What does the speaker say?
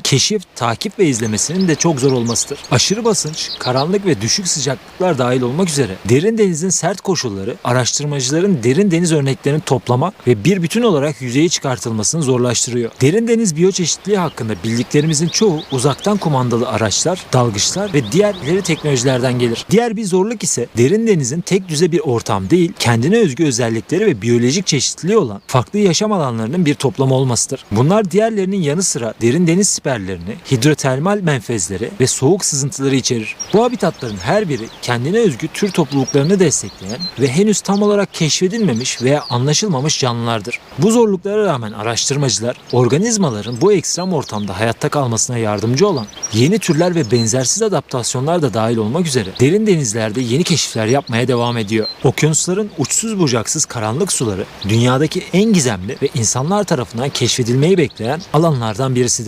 keşif, takip ve izlemesinin de çok zor olmasıdır. Aşırı basınç, karanlık ve düşük sıcaklıklar dahil olmak üzere derin denizin sert koşulları araştırmacıların derin deniz örneklerini toplamak ve bir bütün olarak yüzeye çıkartılmasını zorlaştırıyor. Derin deniz biyoçeşitliliği hakkında bildiklerimizin çoğu uzaktan kumandalı araçlar, dalgıçlar ve diğer ileri teknolojilerden gelir. Diğer bir zorluk ise derin denizin tek düze bir ortam değil, kendine özgü özellikleri ve biyolojik çeşitliliği olan farklı yaşam alanlarının bir toplamı olmasıdır. Bunlar diğerlerinin yanı sıra derin deniz siperlerini, hidrotermal menfezleri ve soğuk sızıntıları içerir. Bu habitatların her biri kendine özgü tür topluluklarını destekleyen ve henüz tam olarak keşfedilmemiş veya anlaşılmamış canlılardır. Bu zorluklara rağmen araştırmacılar organizmaların bu ekstrem ortamda hayatta kalmasına yardımcı olan yeni türler ve benzersiz adaptasyonlar da dahil olmak üzere derin denizlerde yeni keşifler yapmaya devam ediyor. Okyanusların uçsuz bucaksız karanlık suları dünyadaki en gizemli ve insanlar tarafından keşfedilmeyi bekleyen alanlardan birisidir.